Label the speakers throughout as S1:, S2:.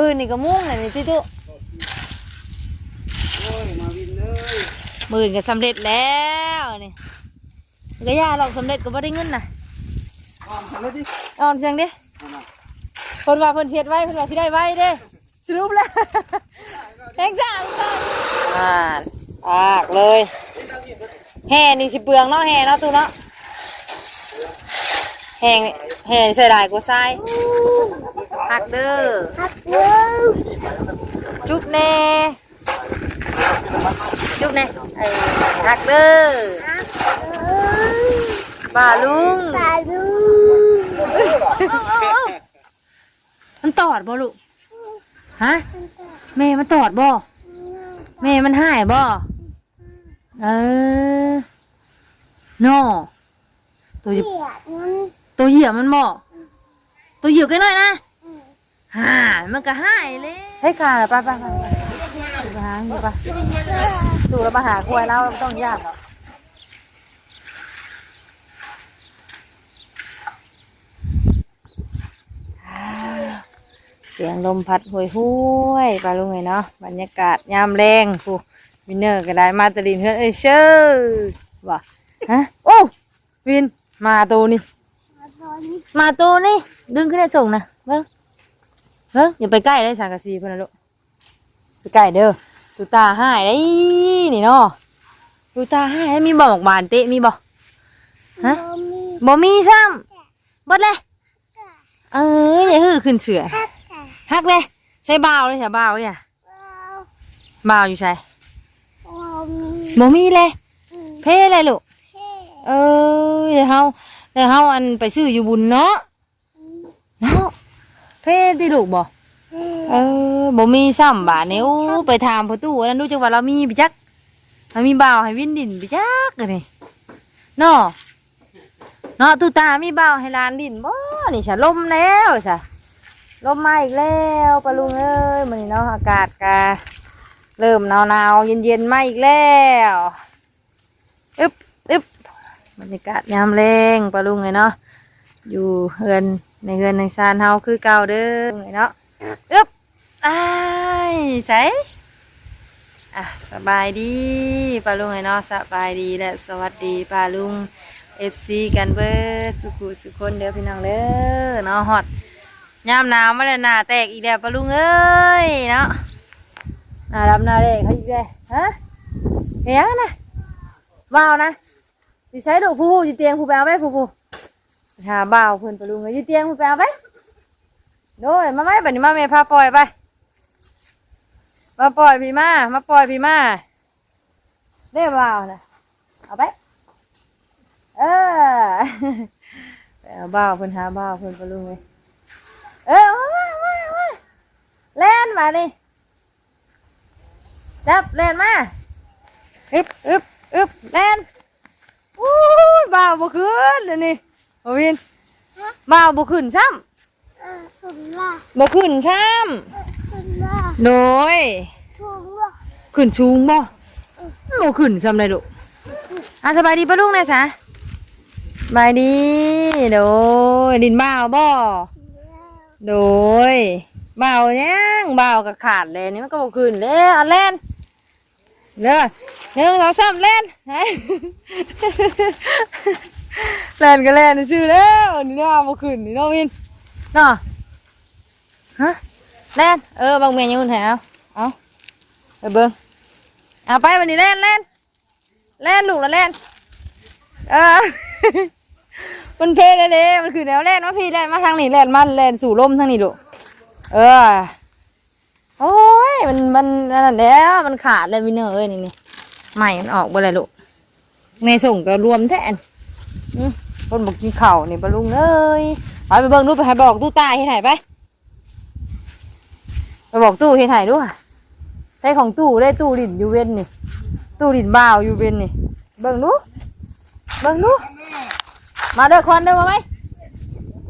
S1: ปืนนี่ก็มุ่งเลยนี่ที่ตุ
S2: โอ้ยมาวินเลย
S1: ปืนก็สำเร็จแล้วนี่ก็ย่าเราสำเร็จก็บ่ได้เงินน่ะ
S2: อ้อมทำเลยดิ
S1: เอ่อนจังเด้
S2: เอามา
S1: เพิ่นว่าเพิ่นเช็ดไว้เพิ่นว่าสิได้ไว้เด้สรุปแล้วแพงจ้าอ่าอากเลยแห่นี่สิเปลืองเนาะแห่เนาะตู้เนาะแห่แห่ใส่ได้กว่าทราย หักเด้อ
S3: ฮักเด้อ
S1: จุ๊บแน่จุ๊บแน่ไอ้หักเด้อ
S3: ฮักเด้อ
S1: บ่าลุง
S3: ตาดู
S1: มันตอดบ่ลูกฮะแม่มันตอดบ่แม่มันหายบ่เออน้อตัว
S3: เก
S1: หยิบ
S3: ลียดมัน
S1: ตัวเหยียบมันบ่ตัวเหยียบกันหน่อยนะ หามันก็หายเลยเฮ้ยกาไปไปไปไปไปหาดูไปดูแล้วมาหากล้วยแล้วเราต้องยากหรอเสียงลมพัดห่วยห้วยไปลุงเลยเนาะบรรยากาศยามแรงผู้วินเนอร์ก็ได้มาตะลินเฮือนเอ้เชื่อว่ะฮะโอ้วินมาตัวนี่
S3: มาตอนนี้
S1: มาตัวนี่ดึงขึ้นได้ส่งนะเบิ้ง เบิ้งอย่าไปใกล้ได้สังกะสีเพื่อนนะลูกไปใกล้เด้อตูตาหายได้นี่เนาะตูตาหายได้มีบอกบานเตะมีบอกฮะ
S3: บ่มี
S1: บ่มีซ้ำบดเลยเอ้ยอย่าฮือขึ้นเสือ
S3: ฮักกะ
S1: ฮักเลยใส่บ่าวเลยใส่บ่าวอย่า
S3: ว้าว
S1: บ่าวอยู่ใส่
S3: ว้าวมี
S1: บ่มีเลย
S3: อืม
S1: เพ่เลยลูก
S3: เท่
S1: เออเดี๋ยวเฮาเดี๋ยวเฮาอันไปซื้ออยู่บุญเนาะ
S3: อืม
S1: เนาะ เพ่ที่ลูกบ่
S3: เท่
S1: เออบ่มีซ้ำบาทนี่โอ้ไปถามพ่อตู้อันนั้นดูจังว่าเรามีบิจักเรามีบ่าวให้วินดินบิจักอันนี่เนาะเนาะตู้ตามีบ่าวให้หลานดินบ่นี่ฉะลมแล้วฉะลมมาอีกแล้วปะลุงเอ้ยมื้อนี้เนาะอากาศกะเริ่มหนาวๆเย็นๆมาอีกแล้วอึบอึบบรรยากาศยามแรงปะลุงเลยเนาะอยู่เฮือน ในเฮือนในซานเฮาคือเก่าเด้อเนาะอึ๊บอ้ายใสอะสบายดีป้าลุงไอ้เนาะสบายดีและสวัสดีป้าลุงเอฟซีกันเบิร์สุขุสุขคนเดียวพี่น้องเด้อเนาะฮอดยามหนาวมาแล้วหน้าแตกอีกแล้วป้าลุงเอ้ยเนาะหน้าดำหน้าแดงเขาอีกแล้วฮะเฮียนะว้าวนะอยู่ใช้ดอกผู้ผู้อยู่เตียงผู้ไปเอาไปผู้ผู้ หาบ่าวเพิ่นปลุงเอ้ยอยู่เตียงผู้ไปเอาไปโดยมาไหมบัดนี้มาเมพาปล่อยไป มาปล่อยพี่มา มาปล่อยพี่มาเรียบร้อยนะเอาไป เออไปเอาบ้าวเพิ่นหาบ้าวเพิ่นปลุงเลยเออมามามาเล่นมาดิจับเล่นมาอึบอึบอึบเล่นอู้บ้าวบ่ขึ้นเลยนี่ โอ้วินบ้าวบ่ขึ้นซ้ำ
S3: เออถุงละ
S1: บ่ขึ้นช้
S3: ถุงละำ
S1: โดย
S3: ถุงละ
S1: ขึ้นชูงบ่บ่ขึ้นซ้ำเลยลูกอะสบายดีปะลุงนะจ๊ะสบายดีโดยดินบ่าวบ่โดยบ่าวยังบ่าวก็ขาดเลยนี่มันก็บ่ขึ้นเลยอะเล่นเด้อหนึ่งสองสามเล่น ฮะเล่นก็เล่นชื่อแล้วนี่เนาะบ่ขึ้นนี่เนาะวินเนาะฮะเล่นเออบางเมียยังหุ่นแถวเอาไปเบิ้งเอาไปวันนี้เล่นเล่นเล่นลูกล้วเล่นเออมันเพลเลยเลยมันคือแนวเล่นมาพี่เล่นมาทางนี้เล่นมันเล่นสู่ลมทางนี้ลูเออโอ้ยมันมันนั่นแหล้วมันขาดเลยวินเนอร์เอ้ยนี่นี่ใหม่มันออกบ่เลยลูกในส่งก็รวมแทน คนบอกกินข้าวนี่บรลุงเลยไปไปเบิ้งดูไปให้บอกตู้ตายให้ไหนไปไปบอกตู้เฮ็ดให้ด้วยใช้ของตู้ได้ตู้ดินอยู่เว้นนี่ ตู้ดินบ่าวอยู่เว้นนี่ เบิ่งดูเบิ่งดูมาเด้อควันเด้อมาไหม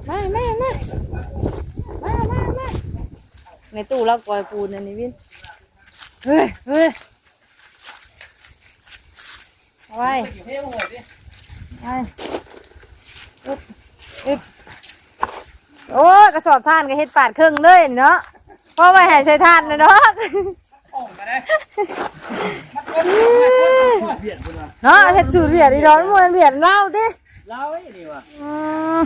S1: มาแม่มามามามาในตู้แล้วกอยปูนอันนี้วินเฮ้ยเฮ้ยเอาไว้ ไปอึบอึบโอ้ยกระสอบท่านก็เฮ็ดปาดครึ่งเลยนี่เนาะพ่อไปใหายใส่ทานนะเนาะ
S2: โอ่งมาได้มันคนมันคนเบียดคนละ
S1: เนาะเฮ็ดสูตรเบียดอีดอนมันเบียดเล่าติ
S2: เล่าไอ้นี่วะ
S1: อืม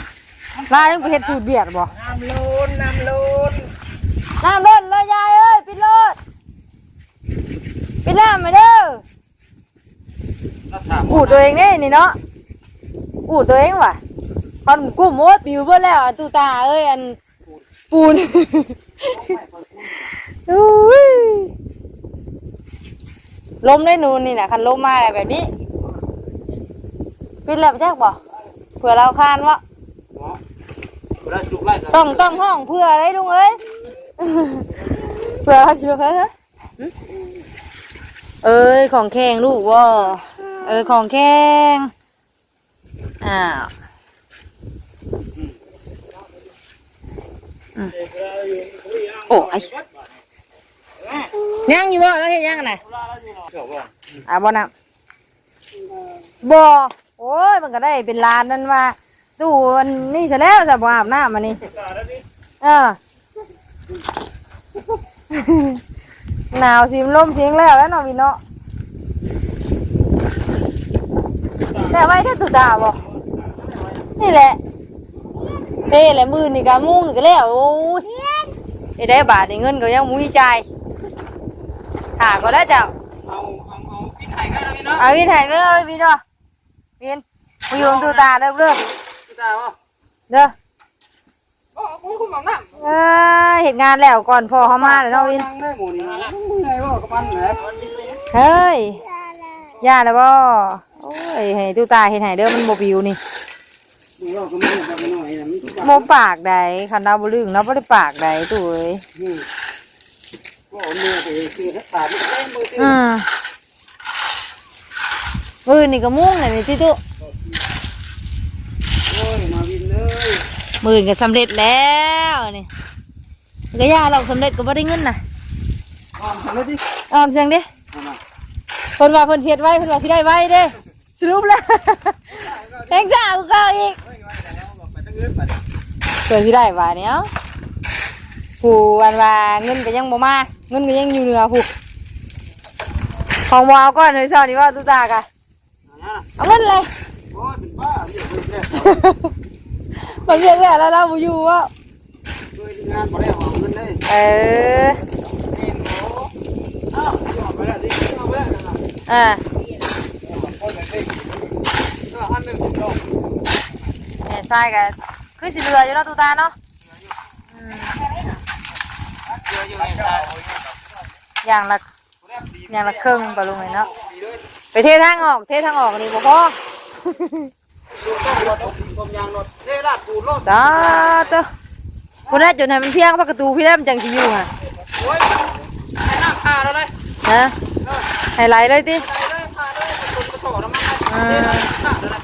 S1: ลายังไปเฮ็ดสูตรเบียดบ่
S2: น้ำลูนน้ำลูน
S1: น้ำล้นเลยยายเอ้ยปิดรถปิดน้ำมาเด้อ
S2: เราถาม
S1: อูดตัวเองนี่นี่เนาะ อูดตัวเองว่ะคอนกุ้มโอ้ยปิวเบิดแล้วอันตูตาเอ้ยอันปูนอุ้มได้นูนนี่นะคันล้มมาอะไรแบบนี้ปิดแล้วไปจักบ่เผื่อเราคานวะต้องต้องห้องเผื่ออะไรลุงเอ้ยเผื่อเขาสิลูกเอ้ยเอ้ยของแข็งลูกว่าเอ้ยของแข็ง อ้าวอืมโอ้ยยังอยู่บ่แล้วเฮ็ดยังไง
S2: เชื่อว่า
S1: อะบ่นะบ่โอ้ยมันก็ได้เป็นลานนั่นว่าตู้อันนี่ซะแล้วจะบ่อาบน้ำมันนี่เออหนาวสิมลมเสียงแล้วแล้วเนาะพี่เนาะแต่ไว้ถ้าตุตาบ่ นี่แหละเท่แหละมือนี่ก็มุ่งนี่ก็แล้วโอ้ยได้ได้บาทได้เงินก็ยังมุ้ยใจายหาก็แล้วเจ้า
S2: เอาเอาเอากินไข่ได้แล้วพี่เนาะ
S1: เอาพี่ถ่ายเลยพี่เนาะพี่นมาอยู่ตรงตุตาเด้อเด้อ
S2: พี่ตาว่า
S1: เด้อ
S2: โอ้คุณคุณหมองน้ำ
S1: เอ้ยเห็นงานแล้วก่อนพอเขามาเลยเนาะวิน
S2: นั่งได้หมดนี่นะไงว่ากับมันแหละ
S1: เฮ้ย
S3: ยาละ
S1: ย่าแล้วบ่โอ้ยให้ตุตาเห็นให้เด้อมันบ่ปิวนี่
S2: มึงว่ากับมันแบบหน่อยนะมันทุก
S1: บ่ปากใดคันดาวบ่ลึงเนาะบ่ได้ปากใดตู้เอ้ย
S2: ก็เอามือไปคือถ้าขาดมันก็มือตื้
S1: อืมมือนี่ก็มุ่งเลยนี่ติตุ
S2: โอ้ยมาวินเลย
S1: มือนี่ก็สำเร็จแล้วนี่ก็ย่าเราสำเร็จก็บ่ได้เงินน่ะ
S2: ออมทำเลยดิ
S1: ออมจังเด้
S2: เอามา
S1: เพิ่นว่าเพิ่นเฮ็ดไว้เพิ่นว่าสิได้ไว้เด้สรุปแล้ว แพงจ้ากูก็อีก
S2: เฮ้ เงินไป
S1: เพิ่นสิได้ว่าเนี่ยเอาผู้วันว่าเงินก็ยังบ่มาเงินก็ยังอยู่เหนือผู้ของบ่เอาก่อนเฮ้ยเช้านี้ว่าตุตากะ
S2: อ่า
S1: เอาเงินเลย
S2: โอ้ยเป็นบ้าเรียกเรียก
S1: มันเรียกแล้วแล้วเราบ่อยู่ว่า
S2: เคยงานมาได้หอมเงินเลย
S1: เออ
S2: เอ็นโอ้อ้าวหอมไปแล้วดิเอาไปแล้วนะ
S1: อ่า
S2: คนแบบนี้ก็อันหนึ่งดอก
S1: แม่ ทรายก็คือสิเหลืออยู่เนาะตุตาเนาะอืม
S2: เยอะอยู่ในตา
S1: อย่างละอย่างละครึ่งบ่ลุงเอ้ยเนาะไปเททางออก เททางออกนี่บ่พอ
S2: ดูต้องรถผมยางรถเทราดปูรถ
S1: ตาเตอคนแรกจนให้มันเที่ยงพักประตูพี่แรกมันจังสิอยู่ฮะ
S2: โอ้ยให้นั่งคาแล้วเลย
S1: ฮะไฮไลท์เลยติ
S2: ไปเลยคาเลยตุ่มกระโถน้ำมัน
S1: อ่า
S2: เทราดหน้าเลย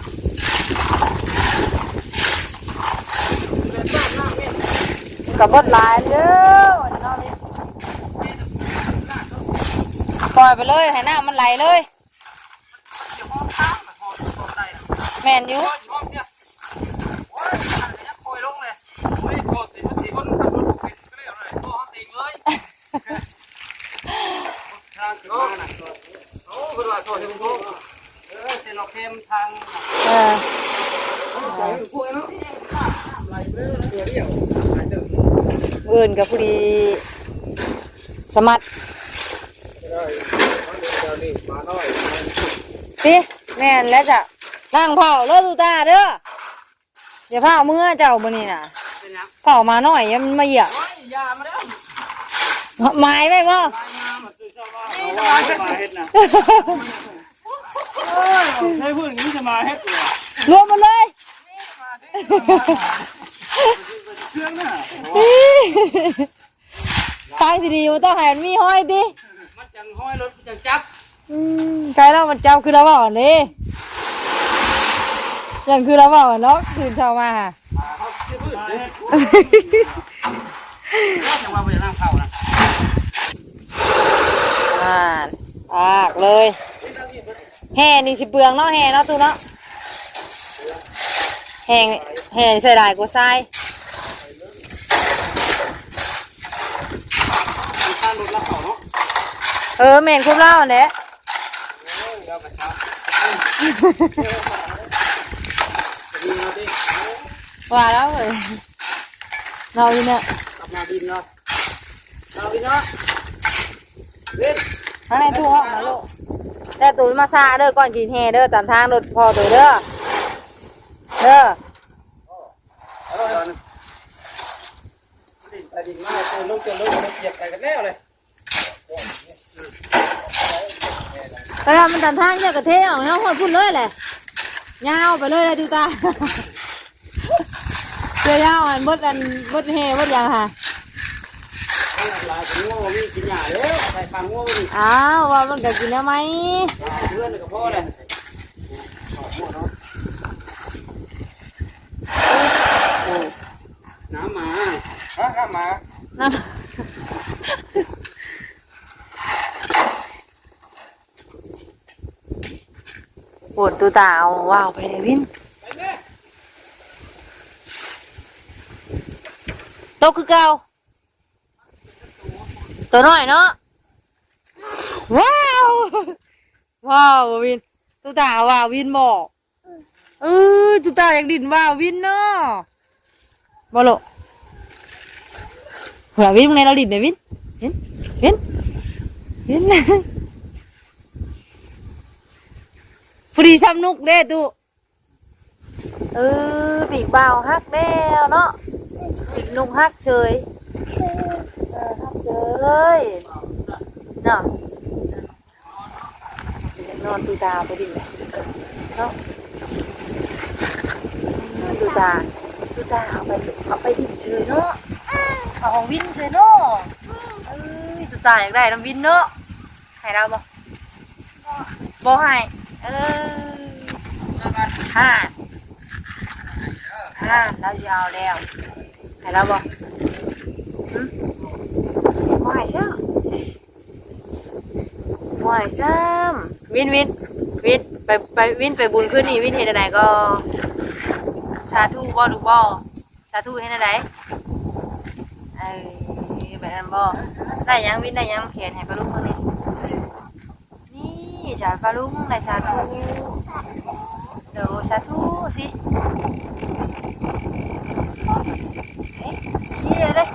S1: กับบดลายเด้อวันนี้เนาะพี่ปล่อยไปเลยให้น้ำมันไหลเลยแม่นอยู่
S2: ห้องเนี่ยโอ้ยอันนี้คอยลงเลยไม่โคตรสิทีคนขับรถเป็นก็เลยอะไรพ่อยทางขึ้นมาน่ะโอ้คุณว่าโทษที่ผมโทษเออเซนอเข้มทาง
S1: เออ
S2: ใจพวกนั้นไหลเรื่อยเดียวไหลเดิม
S1: เอื่นกับผู้ดีสมัดสิแม่นแล้วจะนั่งเผาเลิศตูตาเด้ออย่าเผาเมื่อเจ้าบนนี่น่ะ
S2: เผา
S1: มาหน่อยมันมาเหยียบไม้ไว้บ่
S2: ตายมาหมดเลยเจ้าว่าเอาไว้มาเฮ็ดนะใช้พูดอย่างนี้จะมาเฮ็ด
S1: รวมมันเลย ทางที่ดีมันต้องให้มันมีห้อยดิ
S2: มันจังห้อยรถจังจับ
S1: อืมใครเรามันเจ้าคือเราเปล่าเลยอย่างคือเราเปล่าเนาะคืนเช้ามาฮะ
S2: เขาชื่อพืชเด้อจังว่าไปนั่งเผานะ
S1: อ่าอากเลยแห่นี่สิเปลืองเนาะแห่เนาะตูเนาะแห่แห่ใส่หลายกว่าทราย เออแม่นคุบเล่าแหละ
S2: เราไปทำดีมาดิ
S1: ว่าแล้วเลยเราอยู่เนี่ย
S2: กลับมาดินเนาะเราดิเนาะเล่น
S1: ทางในตู้ห้องนะลูกแต่ตูนมาซาเด้อก่อนกินแฮเด้อตามทางรถพอตัวเด้อเด้อ
S2: เอาเลยเอาเลย ดินไปดินมาเจอลูกเจอลูกมันเหยียบไปกันแล้วเลย
S1: กระทำมันตามทางเนี่ยกระเทออกเนาะคนพูดเลยแหละยาวไปเลยเลยดูตาเสื้อยาวอันบดอันบดแฮบดหยังค่ะ
S2: หลายคนโง่มีกินหยาเด้อใส่ฟังโง่ดิ
S1: อ้าวว่ามันก็กินแล้วไหม
S2: เพื่อนกับพ่อเลยน้ำมา ฮะน้ำมา
S1: นะปวดตัวตาเอาว้าวไปเลยวิน
S2: ไปแม่
S1: โตะคือเก่าตัวน้อยเนาะว้าวว้าววินตัวตาว้าววินเออตัวตาอยากดินว้าววินเนาะบอลกหัววินมึงในเราดินเนี่ยวินวินวินวินฟรีซ้ำนุกเด้ตุเออปีกเบาฮักแล้วเนาะปีกนุกฮักเฉยเออฮักเฉยเนาะนอนตูตาไปดิเนาะนอนตูตาตูตาเอาไปเอาไปดิเฉยเนาะ เอาของวินเฉยเนาะเอ้ยตูตาอยากได้น้ำวินเนาะให้เราบ่บ่ให้เออห้าห้าเราจะเอาแล้วให้เราบ่หึบ่ให้ซ้ำบ่ให้ซ้ำวินวินวินไปไปวินไปบุญขึ้นนี่วินเห็นอะไรก็สาธุบ่ดูบ่สาธุเห็นอะไรเอแบบนั้นบ่ได้ยังวินได้ยังเขียนให้ปลาลุงคนนี้นี่จ้าปลาลุงได้สาธุเดี๋ยวสาธุสิเอ๊ะเฮียเลย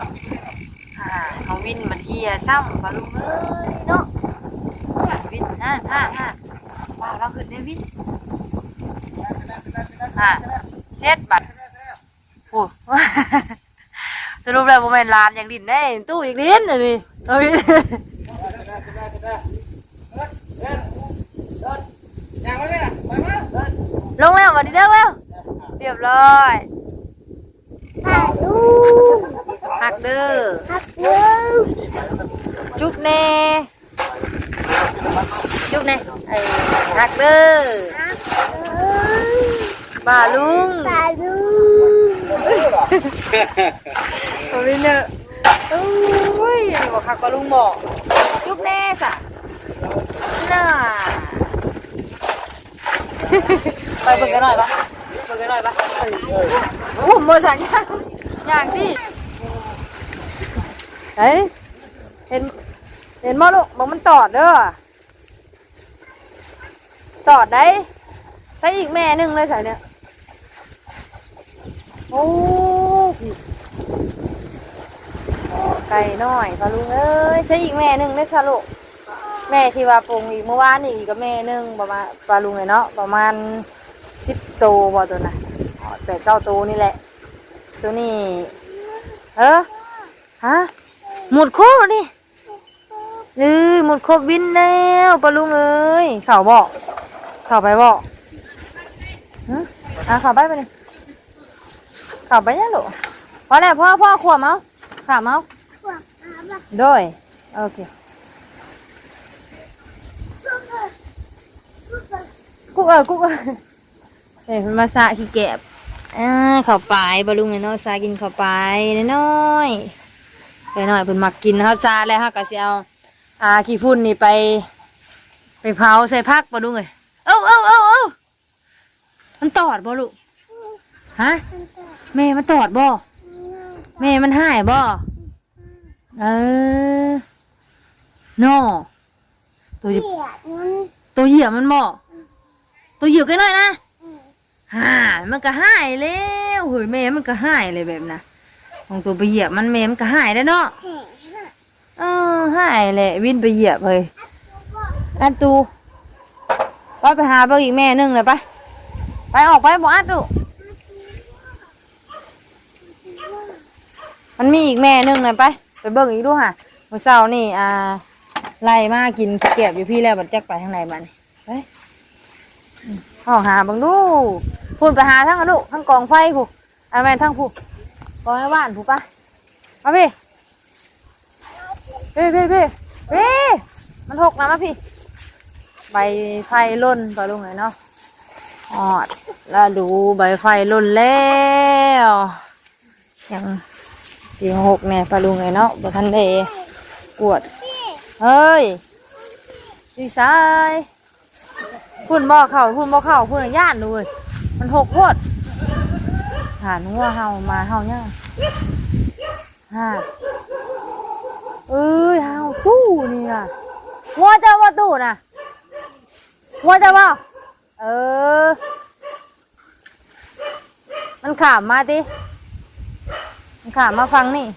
S1: อ่าของวินมันเฮียซ้ำปลาลุงเอ้ยเนาะวินอ่าอ่าอ่าว้าวเราขึ้นได้วินอ่าเช็ดบัตรโอ้ สรุปแล้วโมเมนร้านอย่างดินได้ตู้อย่างดินอันนี้เอ้ย
S2: ยังไม่ได้ไปมา
S1: ลงแล้ววันนี้เลิกแล้วเรียบร้อย
S3: ถ่ายรูป
S1: หักเด้อ
S3: หักรูป
S1: จุ๊บแน่จุ๊บแน่ไอ้หักเด้อ
S3: หักเออ
S1: บ่าลุง
S3: ถ่ายรู ป
S1: โอ้เนอะโอ้ยบอกหักบ่าลุงบอกจุ๊บแน่สะน่าไปเบิ่งกันหน่อยปะเบิ่งกันหน่อยปะโอ้โหโมสันย่างย่างที่เฮ้ยเห็น เห็นมั้ลูกบอกมันตอดเด้อตอดได้ใส่อีกแม่หนึ่งเลยใส่เนี่ยโอ้ ไก่น้อยพะลุงเอ้ยใส่อีกแม่หนึ่งเลยค่ะลูกแม่ที่ว่าปรุงอีกเมื่อวานนี่อีกก็แม่หนึ่งประมาณปลาลุงเลยเนาะประมาณสิบตัวบ่ตัวน่ะอ๋อแปดเก้าตัวนี่แหละ ตัวนี้เออฮะหมดโคตรนี่เออหมดครบวินแล้วปลาลุงเอ้ยเข่าบอกเข่าไปบอกฮะอะเข่าไปไปเลยเข่าไปเนี่ยลูกพอแล้วพ่อพ่อขวบเมาขาเมา
S3: ขวบอาบะ
S1: โดยโอเคกุ๊กเออกุ๊กเออเฮ้ยมันมาสะขี้แกบอ่าเข้าไปบะลุงไอ้น้อยสากินเข้าไปน้อยๆไปหน่อยเพิ่นมักกินเฮาซาแล้วเฮาก็สิเอาอ่าขี้พุ่นนี่ไป ไปเผาใส่ผักบะลุงเอ้ยเอ้าเอ้าเอ้าเอ้ามันตอดบ่ลูกฮะแม่มันตอดบ่แม่มันหายบ่ เออนอตัวเหยียบ
S3: เกียดมัน
S1: ตัวเหยียบมันบ่ตัวเหยียบกันหน่อยนะ
S3: อืม
S1: ห่ามันก็หายแล้วเฮ้ยแม่มันก็หายเลยแบบนะของตัวไปเหยียบมันแม่มันก็หายแล้วเนาะ
S3: แห่ฮะ
S1: เออหายเลยวินไปเหยียบเลยอันตูไปไปหาเบิ่งอีกแม่หนึงเลยไปไปออกไปบ่อัดลูกมันมีอีกแม่หนึงเลยไป ไปเบิ่งอีกดูค่ะเมื่อเช้านี่อ่าไล่มากินขี้เกียจอยู่พี่แล้วบัดจักไปทางไหนบ้านี่ไปอืมห้องหาเบิ่งดูพูดไปหาทั้งอะลูกทั้งกองไฟผู้อันแม่นทั้งผู้กองในบ้านผู้ปะมาพี่พี่พี่พี่พี่มันหกนะมาพี่ ใบไฟล่นปลาลุงไงเนาะออดแล้วดูใบไฟล่นแล้วยัง สี่หกเนี่ยปลาลุงไงเนาะบทันเดกวด เฮ้ยดีไซน์พุ่นบ่อเข่าพุ่นบ่อเข่าพุ่นอะย่านดูเลยมันหกโพดหาหัวเห่ามาเห่าเนี่ยฮ่าเอ้ยเฮาตู้นี่น่ะหัวจ้าว่าตู้นะหัวจ้าว่าเออ มันขามมาติ มันขามาฟังนี่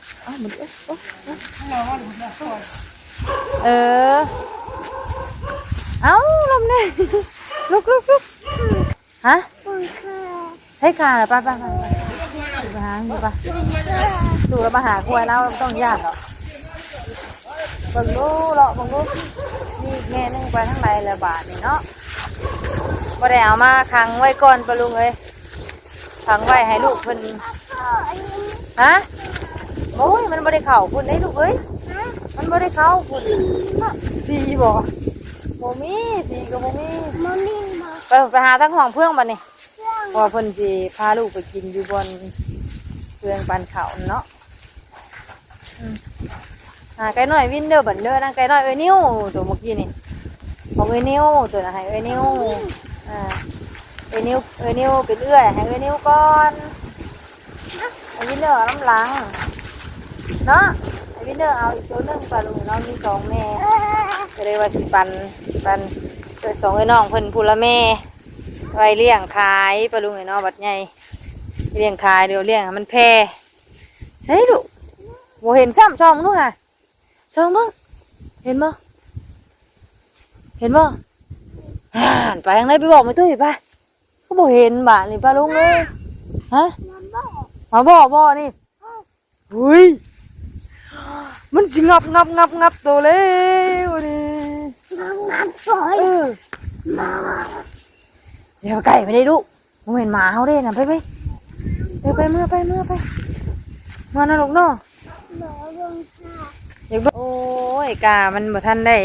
S1: เออ เอ้าลมเนี่ยลุกลุกลุกฮะใช้กาเหรอป้าป้าป้าไปหาดูป่ะดูแล้วมาหาควายแล้วต้องยากเหรอเบิ่งดูเลาะบิ่งดูนี่แม่นึงไปทั้งไรละบาทนี่เนาะบ่ได้เอามาขังไว้ก่อนปะลุงเอ้ยขังไว้ให้ลูกเพิ่น
S3: พ่ออัน
S1: ฮะโอ้ยมันบ่ได้เข้าพุ่นได้ลูกเอ้ย
S3: ฮะ
S1: มันบ่ได้เข้าพุ่นสีบ่บ่มีสีก็บ่มี
S3: มันมีมา
S1: ไปไปหาทั้งห้องเพื่องบัดนี้
S3: เครื่อง
S1: เพราะว่าเพิ่นสิพาลูกไปกินอยู่บนเพื่องปันเขาเนาะอืมหาไก่น้อยวินเดอร์บันเดอร์นะไก่น้อยเอ้ยนิ้วตัวเมื่อกี้นี่ของเอ้ยนิ้วตัวน่ะให้เอ้ยนิ้วอ่าเอ้ยนิ้วเอ้ยนิ้วเป็นเอื้อยให้เอ้ยนิ้วก่อน ไอวินเดอร์เอาน้ำหลัง เนาะไอวินเดอร์เอาอีกตัวหนึ่งปลาลุงเนาะมีสองแม่
S3: เออ
S1: ก็เลยว่าสิปันปันเกิดสองไอ้น้องเพิ่นพูละแม่ไว้เลี้ยงขายปลาลุงไอ้น้องบัดใหญ่เลี้ยงขายเดี๋ยวเลี้ยงมันแพร่ใช่ลูกโมเห็นซ้ำช่องนู้นค่ะช่องมึงเห็นบ่เห็นบ่อ่านไปทางไหนไปบอกไม่ตุ้ยไปก็บ่เห็นบ้านนี่ปลาลุงเลยฮะ
S3: มันบอก
S1: มาบ่บ่นี่หุยมันสิงับงับงับงับตัวเล็วนี่
S3: มันงัดซอย
S1: เออ
S3: มา
S1: เดี๋ยวไก่ไปได้ลูกมึงเห็นหมาเขาเด้น่ะไปไปเดี๋ยวไปเมื่อไปเมื่อไปมานะลูกเนาะ
S3: บอกลงค่ะ
S1: เดี๋ยวโอ้ยกามันบ่ทันได้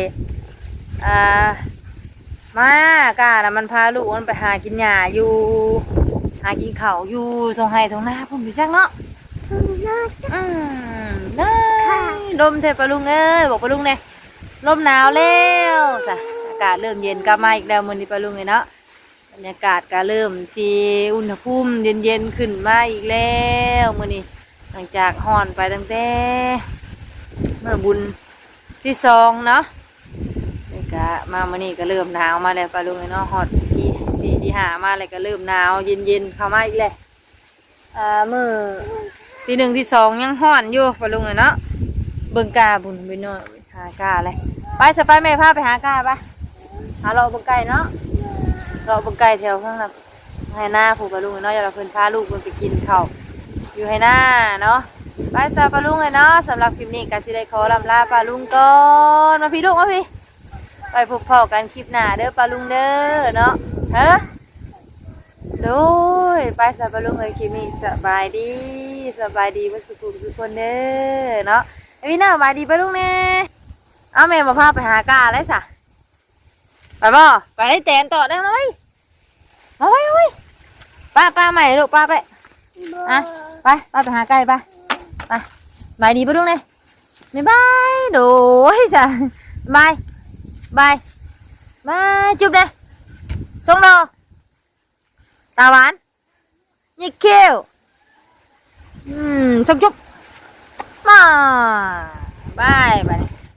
S1: อ่ามากาน่ะมันพาลูกมันไปหากินหญ้าอยู่ หากินข้าวอยู่ตรงไห้ตรงหน้าพุ่นพี่จักเนาะ
S3: ถึงน่าจะ
S1: อืมได้ลมเทปะลุงเอ้ยบอกปะลุงเนี่ยลมหนาวแล้วสะอากาศเริ่มเย็นกลับมาอีกแล้วมื้อนี้ปะลุงเลยเนาะบรรยากาศก็เริ่มสีอุณหภูมิเย็นๆขึ้นมาอีกแล้วมื้อนี้หลังจากห่อนไปตั้งแต่เมื่อบุญที่สองเนาะแล้วก็มามื้อนี้ก็เริ่มหนาวมาแล้วปะลุงเลยเนาะฮอดที่สี่ ที่หามาเลยก็เริ่มหนาวเย็นๆเข้ามาอีกแล้วอ่ามือที่หนึ่งที่สองยังห่อนอยู่ปะลุงเลยเนาะเบิ่งกาบุญไปหน่อยหากาเลยไปสไปแม่พาไปหากาปะหาเราเบิ่งไก่เนาะเราเบิ่งไก่แถวข้างหน้าให้หน้าผูกปะลุงเนาะอย่าเราเพิ่นพาลูกเพิ่นไปกินข้าวอยู่ให้หน้าเนาะไปซาปะลุงเลยเนาะสำหรับคลิปนี้ก็สิได้ขอลำลาปะลุงก่อนมาพี่ลูกมาพี่ ไปพบพ่อกันคลิปหน้าเด้อปะลุงเด้อเนาะฮ้อโดยไปสบายลุงเลยคลิปนี้สบายดีสบายดีเมื่อสุขุมทุกคนเด้อเนาะไอ้พี่น่าสบายดีปลาลุงเน่เอาแม่มาพาไปหากาเลยสะไปบ่ไปได้แตนต่อได้ไหมมาไว้มาไว้ป้าป้าใหม่ลูกป้าไป
S3: อะ
S1: ไปป้าไปหาไก่ไปไปบายดีไปลุงเน่บ๊ายบายโดยจ้ะบาย บายบายจุ๊บเด้ชงรอตา